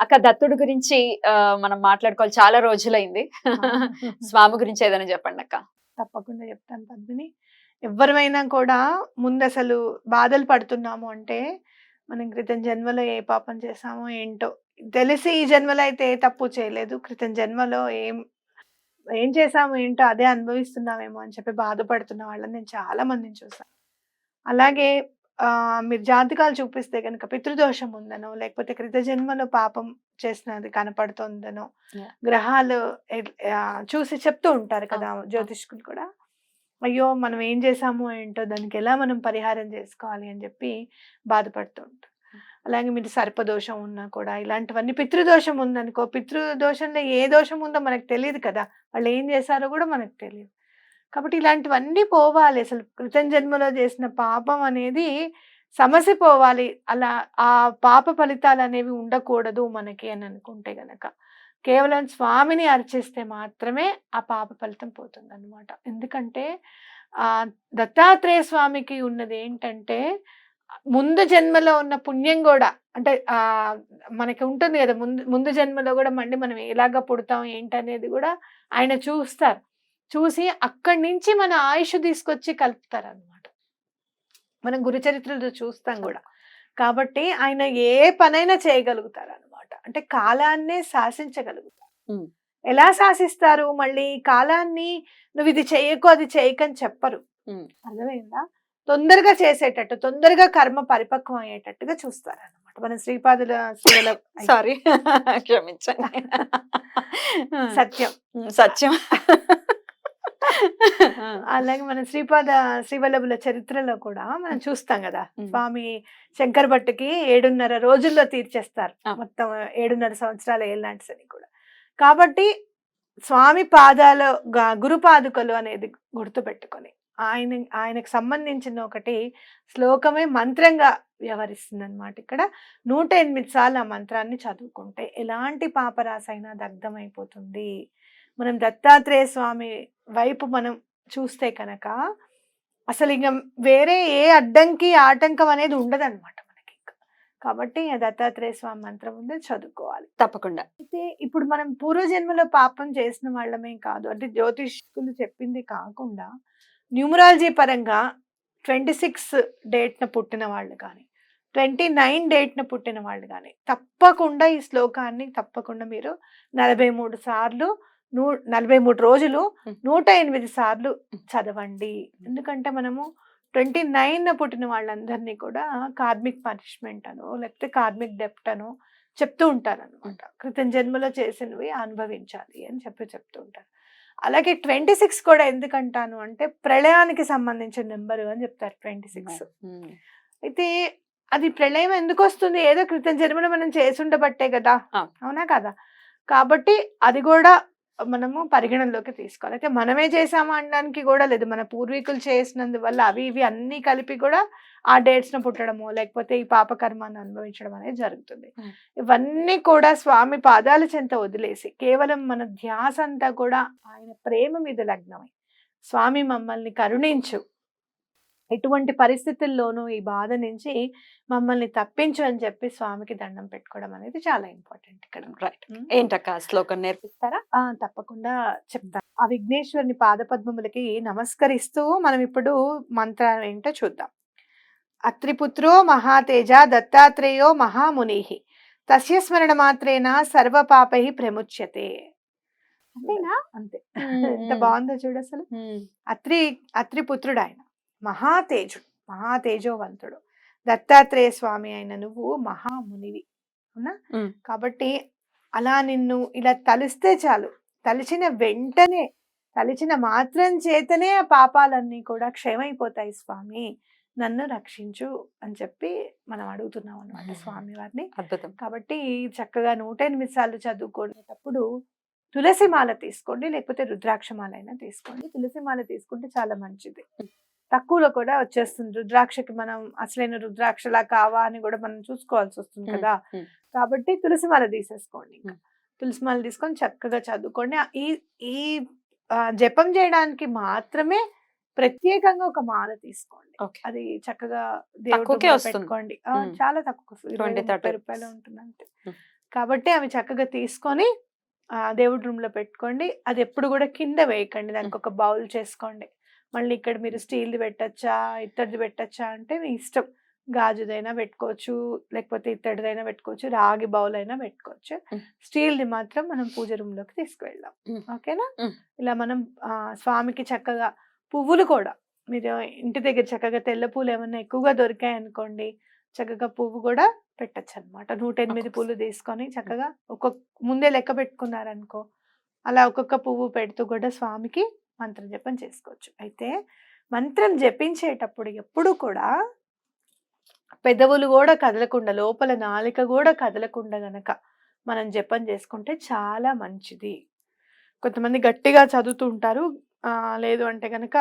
అక్క దత్తుడు గురించి మనం మాట్లాడుకోవాలి. చాలా రోజులైంది. స్వామి గురించి ఏదైనా చెప్పండి అక్క. తప్పకుండా చెప్తాను పద్మిని. ఎవరిమైనా కూడా ముందు అసలు బాధలు పడుతున్నాము అంటే మనం క్రితం జన్మలో ఏ పాపం చేసామో ఏంటో తెలిసి ఈ జన్మలో అయితే ఏ తప్పు చేయలేదు. క్రితం జన్మలో ఏం ఏం చేసామో ఏంటో అదే అనుభవిస్తున్నామేమో అని చెప్పి బాధపడుతున్న వాళ్ళని నేను చాలా మందిని చూసాను అలాగే మీరు జాతకాలు చూపిస్తే కనుక పితృదోషం ఉందనో లేకపోతే క్రిత జన్మలో పాపం చేసినది కనపడుతుందనో. గ్రహాలు చూసి చెప్తూ ఉంటారు కదా. జ్యోతిష్కులు కూడా. అయ్యో! మనం ఏం చేసామో ఏంటో దానికి ఎలా మనం పరిహారం చేసుకోవాలి అని చెప్పి బాధపడుతూ ఉంటారు. అలాగే మీరు సర్పదోషం ఉన్నా కూడా ఇలాంటివన్నీ పితృదోషం ఉందనుకో పితృదోషంలో ఏ దోషం ఉందో మనకు తెలియదు కదా! వాళ్ళు ఏం చేశారో కూడా మనకు తెలియదు. కాబట్టి ఇలాంటివన్నీ పోవాలి. అసలు కృతం జన్మలో చేసిన పాపం అనేది సమస్య పోవాలి. అలా ఆ పాప ఫలితాలు అనేవి ఉండకూడదు మనకి అని అనుకుంటే గనక. కేవలం స్వామిని అర్చిస్తే మాత్రమే ఆ పాప ఫలితం పోతుంది అనమాట ఎందుకంటే ఆ దత్తాత్రేయ స్వామికి ఉన్నది ఏంటంటే ముందు జన్మలో ఉన్న పుణ్యం కూడా అంటే ఆ మనకి ఉంటుంది కదా ముందు ముందు జన్మలో కూడా మళ్ళీ మనం ఎలాగా పుడతాం ఏంటనేది కూడా ఆయన చూస్తారు. చూసి అక్కడి నుంచి మన ఆయుష్ తీసుకొచ్చి కలుపుతారు అనమాట మనం గురు చరిత్రలో చూస్తాం కూడా. కాబట్టి ఆయన ఏ పనైనా చేయగలుగుతారు అనమాట అంటే కాలాన్నే శాసించగలుగుతారు. ఎలా శాసిస్తారు? మళ్ళీ కాలాన్ని నువ్వు ఇది చేయకు అది చేయకని చెప్పరు. అర్థమైందా? తొందరగా చేసేటట్టు తొందరగా కర్మ పరిపక్వం అయ్యేటట్టుగా చూస్తారు అనమాట మన శ్రీపాదుల శ్రీల సారీ క్షమించండి. సత్యం. సత్యం. అలాగే మన శ్రీపాద శ్రీవల్లభుల చరిత్రలో కూడా మనం చూస్తాం కదా. స్వామి శంకర్ భట్టుకి ఏడున్నర రోజుల్లో తీర్చేస్తారు. మొత్తం ఏడున్నర సంవత్సరాల ఏళ్ళంటి అని కూడా. కాబట్టి స్వామి పాదాలు గా- గురు పాదుకలు అనేది గుర్తుపెట్టుకొని ఆయన ఆయనకు సంబంధించిన ఒకటి శ్లోకమే మంత్రంగా వ్యవహరిస్తుంది అనమాట ఇక్కడ. నూట ఎనిమిది సార్లు ఆ మంత్రాన్ని చదువుకుంటే ఎలాంటి పాపరాశైనా దగ్ధమైపోతుంది. మనం దత్తాత్రేయ స్వామి వైపు మనం చూస్తే కనుక అసలు ఇంకా వేరే ఏ అడ్డంకి ఆటంకం అనేది ఉండదన్నమాట మనకి ఇంకా. కాబట్టి దత్తాత్రేయ స్వామి మంత్రం ఉంది చదువుకోవాలి. తప్పకుండా. అయితే ఇప్పుడు మనం పూర్వజన్మలో పాపం చేసిన వాళ్ళమే కాదు. అంటే జ్యోతిష్కులు చెప్పింది కాకుండా న్యూమరాలజీ పరంగా ట్వంటీ సిక్స్ డేట్న పుట్టిన వాళ్ళు కానీ ట్వంటీ నైన్ డేట్న పుట్టిన వాళ్ళు కానీ తప్పకుండా ఈ శ్లోకాన్ని తప్పకుండా మీరు నలభై మూడు సార్లు నూ నలభై మూడు రోజులు. నూట ఎనిమిది సార్లు చదవండి. ఎందుకంటే మనము ట్వంటీ నైన్ పుట్టిన వాళ్ళందరినీ కూడా కార్మిక్ పనిష్మెంట్ అనో లేకపోతే కార్మిక్ డెప్ట్ అనో చెప్తూ ఉంటారు అనమాట క్రితం జన్మలో చేసినవి అనుభవించాలి అని చెప్పి చెప్తూ ఉంటారు. అలాగే ట్వంటీ సిక్స్ కూడా ఎందుకంటాను అంటే ప్రళయానికి సంబంధించిన నెంబరు అని చెప్తారు ట్వంటీ సిక్స్. అయితే అది ప్రళయం ఎందుకు వస్తుంది? ఏదో క్రితం జన్మలో మనం చేసి ఉండబట్టే కదా. అవునా కదా? కాబట్టి అది కూడా మనము పరిగణనలోకి తీసుకోవాలి. అయితే మనమే చేసామా అనడానికి కూడా లేదు. మన పూర్వీకులు చేసినందువల్ల అవి ఇవి అన్ని కలిపి కూడా ఆ డేట్స్ను పుట్టడము లేకపోతే ఈ పాపకర్మాన్ని అనుభవించడం అనేది జరుగుతుంది. ఇవన్నీ కూడా స్వామి పాదాల చెంత వదిలేసి కేవలం మన ధ్యాస అంతా కూడా ఆయన ప్రేమ మీద లగ్నమై స్వామి మమ్మల్ని కరుణించు ఎటువంటి పరిస్థితుల్లోనూ ఈ బాధ నుంచి మమ్మల్ని తప్పించు అని చెప్పి స్వామికి దండం పెట్టుకోవడం అనేది చాలా ఇంపార్టెంట్ ఇక్కడ. రైట్ ఏంటక్క? శ్లోకం నేర్పిస్తారా? తప్పకుండా చెప్తాను ఆ విఘ్నేశ్వరుని పాదపద్మములకి నమస్కరిస్తూ మనం ఇప్పుడు మంత్రాలు ఏంటో చూద్దాం. అత్రిపుత్రో మహాతేజ దత్తాత్రేయో మహాముని తస్య స్మరణ మాత్రేన సర్వ పాపై ప్రముచ్యతే. అంతేనా? అంతే. ఎంత బాగుందో చూడు అసలు. అత్రి అత్రిపుత్రుడు ఆయన మహాతేజుడు మహాతేజోవంతుడు. దత్తాత్రేయ స్వామి అయిన నువ్వు మహామునివి అవునా. కాబట్టి అలా నిన్ను ఇలా తలిస్తే చాలు. తలిచిన వెంటనే తలిచిన మాత్రం చేతనే ఆ పాపాలన్నీ కూడా క్షయమైపోతాయి స్వామి. నన్ను రక్షించు అని చెప్పి మనం అడుగుతున్నాం అనమాట. స్వామి వారిని అద్భుతం. కాబట్టి చక్కగా నూట ఎనిమిది సార్లు చదువుకునేటప్పుడు తులసి మాల తీసుకోండి లేకపోతే రుద్రాక్ష మాల అయినా తీసుకోండి. తులసి మాల తీసుకుంటే చాలా మంచిది. తక్కువలో కూడా వచ్చేస్తుంది రుద్రాక్షకి మనం అసలైన రుద్రాక్షలా కావా అని కూడా మనం చూసుకోవాల్సి వస్తుంది. కదా. కాబట్టి తులసి మాల తీసేసుకోండి ఇంకా. తులసి మాల తీసుకొని చక్కగా చదువుకోండి ఈ ఈ జపం చేయడానికి మాత్రమే ప్రత్యేకంగా ఒక మాల తీసుకోండి అది చక్కగా దేవుడి తక్కువకే రూమ్లో వస్తుంది. పెట్టుకోండి. చాలా తక్కువ వస్తుంది. ఇరవై 20, ముప్పై 30 రూపాయలు ఉంటుంది అంతే మ్మ్. కాబట్టి అవి చక్కగా తీసుకొని ఆ దేవుడి రూమ్లో పెట్టుకోండి అది ఎప్పుడు కూడా కింద వేయకండి దానికి ఒక బౌల్ చేసుకోండి మళ్ళీ ఇక్కడ మీరు స్టీల్ది పెట్టచ్చా ఇత్తడిది పెట్టచ్చా అంటే మీ ఇష్టం. గాజుదైనా పెట్టుకోవచ్చు లేకపోతే ఇత్తడిదైనా పెట్టుకోవచ్చు రాగి బౌల్ అయినా పెట్టుకోవచ్చు. స్టీల్ది మాత్రం మనం పూజ రూమ్లోకి తీసుకువెళ్దాం. ఓకేనా. ఇలా మనం స్వామికి చక్కగా పువ్వులు కూడా మీరు ఇంటి దగ్గర చక్కగా తెల్ల పూలు ఏమన్నా ఎక్కువగా దొరికాయి అనుకోండి చక్కగా పువ్వు కూడా పెట్టచ్చు అనమాట నూట ఎనిమిది పూలు తీసుకొని చక్కగా ఒక్కొక్క ముందే లెక్క పెట్టుకున్నారనుకో అలా ఒక్కొక్క పువ్వు పెడుతూ కూడా స్వామికి మంత్రం జపం చేసుకోవచ్చు. అయితే మంత్రం జపించేటప్పుడు ఎప్పుడు కూడా పెదవులు కూడా కదలకుండా లోపల నాలిక కూడా కదలకుండా గనక మనం జపం చేసుకుంటే చాలా మంచిది. కొంతమంది గట్టిగా చదువుతుంటారు ఆ, లేదు అంటే గనక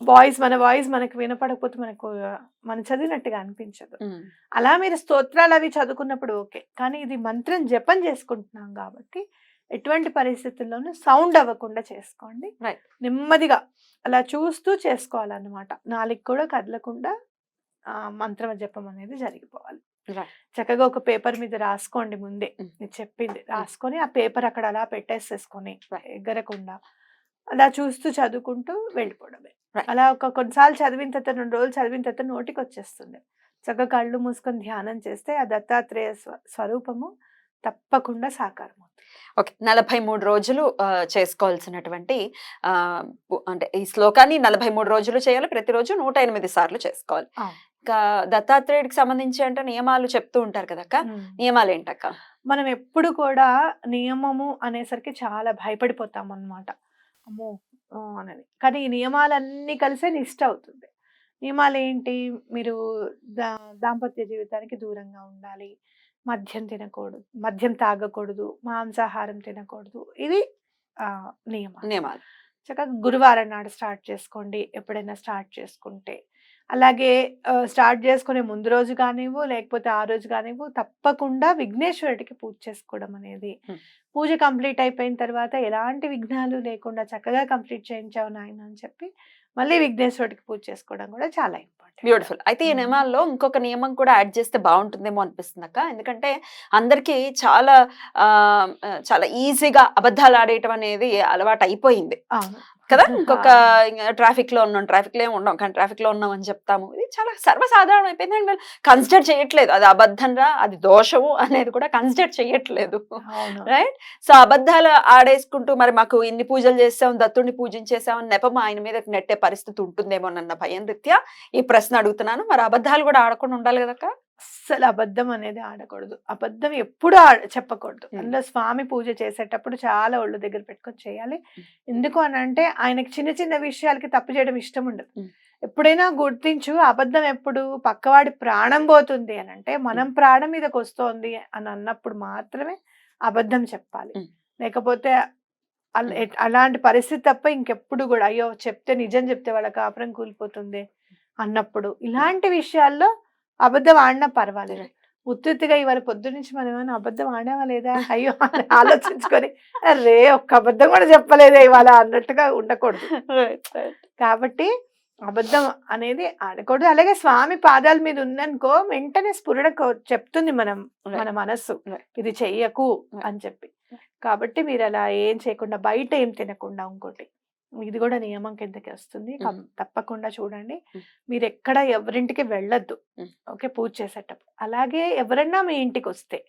వాయిస్ మన వాయిస్ మనకు వినపడకపోతే మనకు మనం చదివినట్టుగా అనిపించదు. అలా మీరు స్తోత్రాలు అవి చదువుకున్నప్పుడు ఓకే. కానీ ఇది మంత్రం జపం చేసుకుంటున్నాం కాబట్టి ఎటువంటి పరిస్థితుల్లోనూ సౌండ్ అవ్వకుండా చేసుకోండి. నెమ్మదిగా అలా చూస్తూ చేసుకోవాలన్నమాట నాలుగు కూడా కదలకుండా ఆ, మంత్ర జపం అనేది జరిగిపోవాలి. చక్కగా ఒక పేపర్ మీద రాసుకోండి ముందే Mm. నేను చెప్పింది రాసుకొని ఆ పేపర్ అక్కడ అలా పెట్టేసేసుకొని. ఎగరకుండా అలా చూస్తూ చదువుకుంటూ వెళ్ళిపోవడమే. అలా ఒక కొన్నిసార్లు చదివిన తర్వాత రెండు రోజులు చదివిన తర్వాత నోటికి వచ్చేస్తుంది చక్కగా కళ్ళు మూసుకొని ధ్యానం చేస్తే ఆ దత్తాత్రేయ స్వ- స్వరూపము తప్పకుండా సాకారం ఓకే. నలభై మూడు రోజులు చేసుకోవాల్సినటువంటి అంటే ఈ శ్లోకాన్ని నలభై మూడు రోజులు చేయాలి. ప్రతిరోజు నూట ఎనిమిది సార్లు చేసుకోవాలి. ఇంకా దత్తాత్రేయుడికి సంబంధించి అంటే నియమాలు చెప్తూ ఉంటారు కదక్క నియమాలు ఏంటక్క మనం ఎప్పుడు కూడా నియమము అనేసరికి చాలా భయపడిపోతాం అన్నమాట అమ్మో అనేది. కానీ ఈ నియమాలన్నీ కలిసే నిష్ట అవుతుంది. నియమాలు ఏంటి మీరు దా దాంపత్య జీవితానికి దూరంగా ఉండాలి. మద్యం తినకూడదు మద్యం తాగకూడదు మాంసాహారం తినకూడదు. ఇది నియమాలు. నియమాలు. చక్కగా గురువారం నాడు స్టార్ట్ చేసుకోండి ఎప్పుడైనా స్టార్ట్ చేసుకుంటే. అలాగే స్టార్ట్ చేసుకునే ముందు రోజు కానివ్వు లేకపోతే ఆ రోజు కానివ్వు తప్పకుండా విఘ్నేశ్వరుడికి పూజ చేసుకోవడం అనేది. పూజ కంప్లీట్ అయిపోయిన తర్వాత ఎలాంటి విఘ్నాలు లేకుండా చక్కగా కంప్లీట్ చేయించావు నాయన అని చెప్పి మళ్ళీ విఘ్నేశ్వరుడికి పూజ చేసుకోవడం కూడా చాలా ఇంపార్టెంట్. బ్యూటిఫుల్. అయితే ఈ. నియమాల్లో ఇంకొక నియమం కూడా యాడ్ చేస్తే బాగుంటుందేమో అనిపిస్తుంది అక్క. ఎందుకంటే అందరికీ చాలా చాలా ఈజీగా అబద్ధాలు ఆడేయటం అనేది అలవాటు అయిపోయింది కదా? ఇంకొక ట్రాఫిక్లో ఉన్నాం ట్రాఫిక్లో ఏమి ఉండం కానీ ట్రాఫిక్లో ఉన్నాం అని చెప్తాము. ఇది చాలా సర్వసాధారణం అయిపోయింది. అండ్ వీళ్ళు కన్సిడర్ చేయట్లేదు. అది అబద్ధంరా? అది దోషము? అనేది కూడా కన్సిడర్ చేయట్లేదు. రైట్? సో అబద్ధాలు ఆడేసుకుంటూ మరి మాకు ఇన్ని పూజలు చేసాం దత్తుడిని పూజించేసాం నెపం ఆయన మీద నెట్టే పరిస్థితి ఉంటుందేమోనన్న భయం రీత్యా ఈ ప్రశ్న అడుగుతున్నాను. మరి అబద్ధాలు కూడా ఆడకుండా ఉండాలి కదక్క అస్సలు అబద్ధం అనేది ఆడకూడదు. అబద్ధం ఎప్పుడు ఆడ చెప్పకూడదు. అందులో స్వామి పూజ చేసేటప్పుడు చాలా ఒళ్ళు దగ్గర పెట్టుకొని చేయాలి. ఎందుకు అని అంటే ఆయనకి చిన్న చిన్న విషయాలకి తప్పు చేయడం ఇష్టం ఉండదు. ఎప్పుడైనా గుర్తించు అబద్ధం ఎప్పుడు పక్కవాడి ప్రాణం పోతుంది అని అంటే మనం ప్రాణం మీదకి వస్తోంది అని అన్నప్పుడు మాత్రమే అబద్ధం చెప్పాలి. లేకపోతే అలాంటి పరిస్థితి తప్ప ఇంకెప్పుడు కూడా అయ్యో చెప్తే నిజం చెప్తే వాళ్ళ కాపురం కూలిపోతుంది అన్నప్పుడు ఇలాంటి విషయాల్లో అబద్ధం ఆడినా పర్వాలేదు. ఉత్తుత్తిగా ఇవాళ పొద్దు నుంచి మనం ఏమైనా అబద్ధం ఆడామా లేదా? అయ్యో అని ఆలోచించుకొని రే ఒక్క అబద్ధం కూడా చెప్పలేదే ఇవాళ అన్నట్టుగా ఉండకూడదు. కాబట్టి అబద్ధం అనేది ఆడకూడదు. అలాగే స్వామి పాదాల మీద ఉందనుకో వెంటనే స్ఫురణ చెప్తుంది మనం మన మనస్సు. ఇది చెయ్యకు. అని చెప్పి. కాబట్టి మీరు అలా ఏం చేయకుండా బయట ఏం తినకుండా ఇంకోటి ఇది కూడా నియమం కిందకి వస్తుంది. తప్పకుండా చూడండి. మీరు ఎక్కడ ఎవరింటికి వెళ్ళొద్దు. ఓకే పూజ చేసేటప్పుడు. అలాగే ఎవరన్నా మీ ఇంటికి వస్తే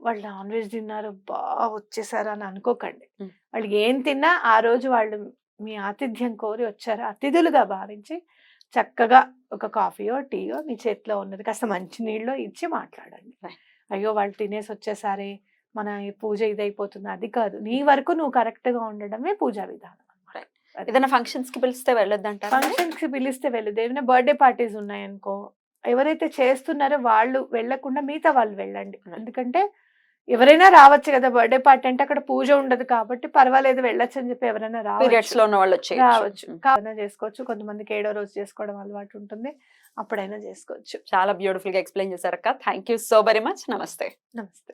వాళ్ళు నాన్ వెజ్ తిన్నారు బాగా వచ్చేసారు అని అనుకోకండి. వాళ్ళు ఏం తిన్నా ఆ రోజు వాళ్ళు మీ ఆతిథ్యం కోరి వచ్చారు. అతిథులుగా భావించి చక్కగా ఒక కాఫీయో టీయో మీ చేతిలో ఉన్నది కాస్త మంచి నీళ్ళు ఇచ్చి మాట్లాడండి. అయ్యో వాళ్ళు తినేసి వచ్చేసారే. మన పూజ ఇదైపోతుంది. అది కాదు. నీ వరకు నువ్వు correct గా ఉండడమే పూజా విధానం. ఏదైనా ఫంక్షన్స్కి పిలిస్తే వెళ్ళొద్దంటారా ఫంక్షన్స్కి పిలిస్తే వెళ్ళు ఏమైనా బర్త్డే పార్టీస్ ఉన్నాయనుకో ఎవరైతే చేస్తున్నారో వాళ్ళు వెళ్ళకుండా మిగతా వాళ్ళు వెళ్ళండి. ఎందుకంటే ఎవరైనా రావచ్చు కదా బర్త్డే పార్టీ అంటే అక్కడ పూజ ఉండదు కాబట్టి పర్వాలేదు వెళ్ళొచ్చు అని చెప్పి ఎవరైనా రావచ్చు. లో ఉన్న వాళ్ళు వచ్చేయచ్చు. రావచ్చు. కావాలన్నా చేసుకోవచ్చు. కొంతమందికి ఏడో రోజు చేసుకోవడం అలవాటు ఉంటుంది. అప్పుడైనా చేసుకోవచ్చు. చాలా బ్యూటిఫుల్గా explain చేశారక్క. Thank you so very much. నమస్తే. నమస్తే.